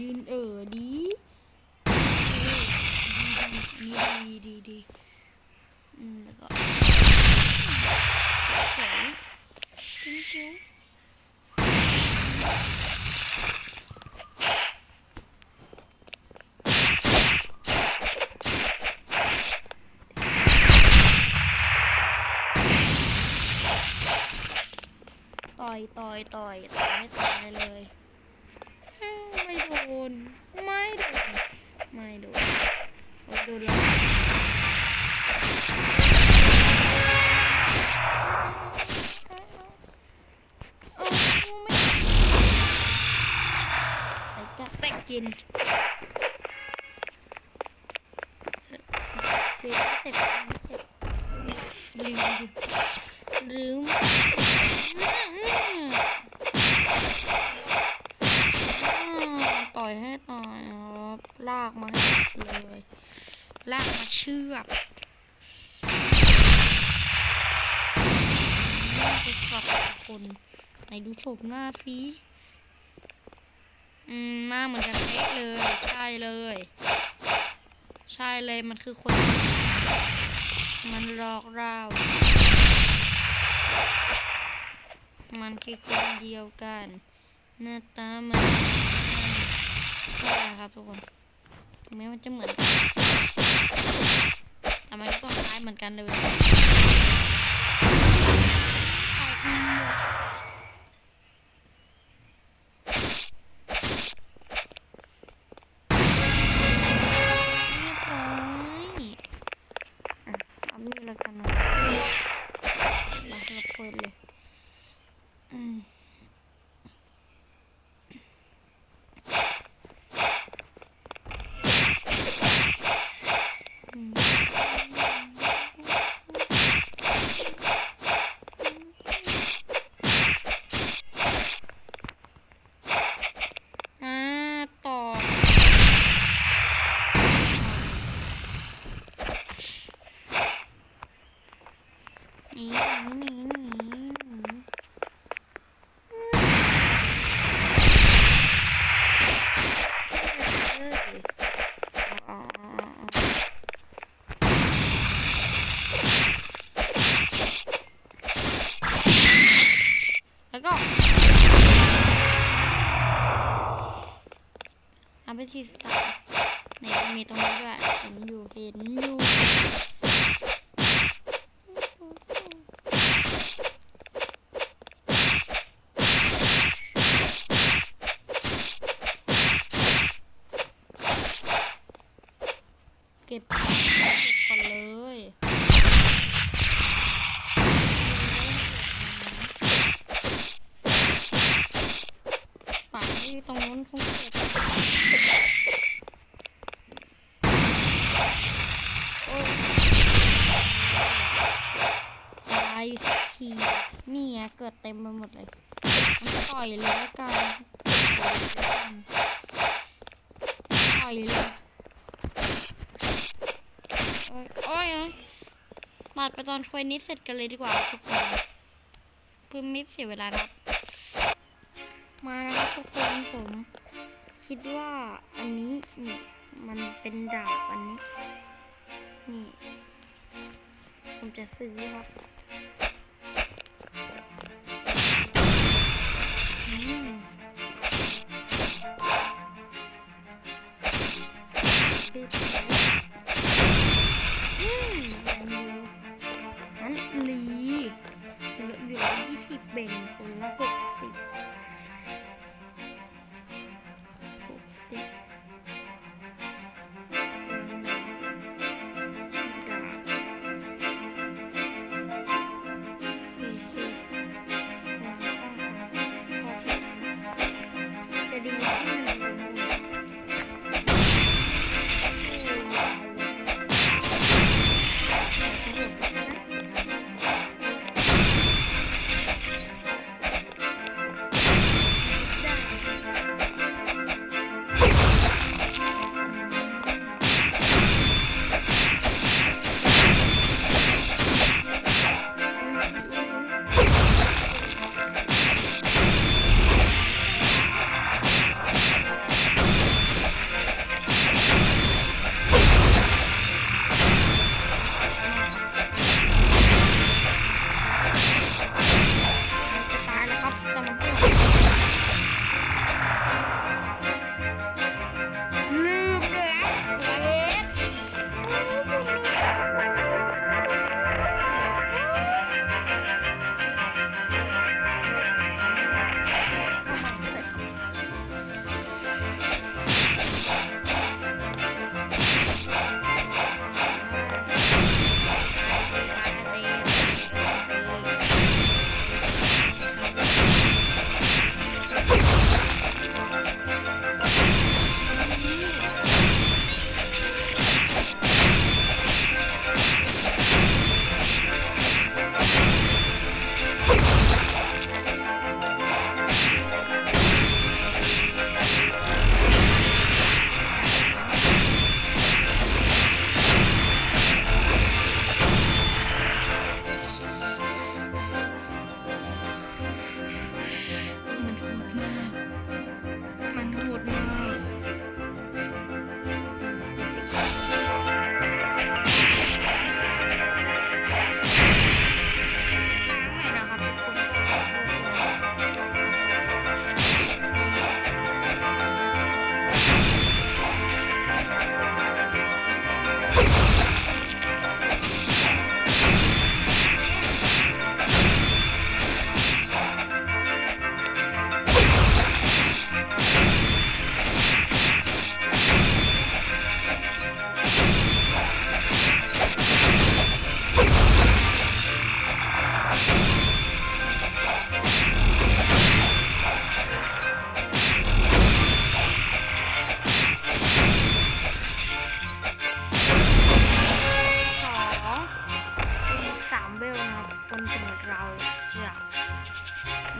ยืนเออดีดีดีดีดีอืมแล้วก็เจ๋งเจ๋งเจ๋งต่อยต่อยต่อย นเสร็จเสร็จเสร็จลืมลืมต่อยให้ต่อยครับลากมาให้เลยลากมาเชือกไปสับคนไหนดูโฉมหน้าสิ อืมหน้าเหมือนกันเป๊ะเลย ใช่เลย ใช่เลยมันคือคน มันหลอกเรา มันคือคนเดียวกัน หน้าตามันใช่ครับทุกคนแม้มันจะเหมือนแต่มันก็ต้องคล้ายเหมือนกันเลยเรียบร้อยอะเอามีดแล้วกันนะมาเราเปิดเลย อืมอืมอ่าต่อ หนี่นี่นี่อ๋ออ๋ออ๋อแล้วก็เอาไปที่สามในมีตรงนี้ด้วยเห็นอยู่เห็นอยู่ เก็บเก็บก่อนเลยป่าที่ตรงนู้นคงเก็บโอ้ยตายสักทีนี่ไงเกิดเต็มไปหมดเลยมันต่อยเลยละกันต่อยเลยโอ้ยโอ้ยอะตัดไปตอนช่วยนิดเสร็จกันเลยดีกว่าทุกคนเพื่อไม่เสียเวลานะมาแล้วทุกคนผมคิดว่าอันนี้นี่มันเป็นดาบอันนี้ นี่ ผมจะซื้อครับ คนละหกสิบหกสิบสี่สิบจะดี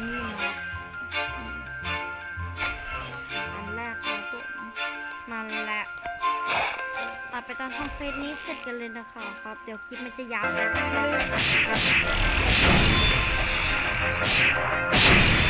นี่นะอันแรกครับผมมันแหละตัดไปตอนท้องเฟสนี้เสร็จกันเลยนะคะครับ เดี๋ยวคลิปมันจะยาวเลย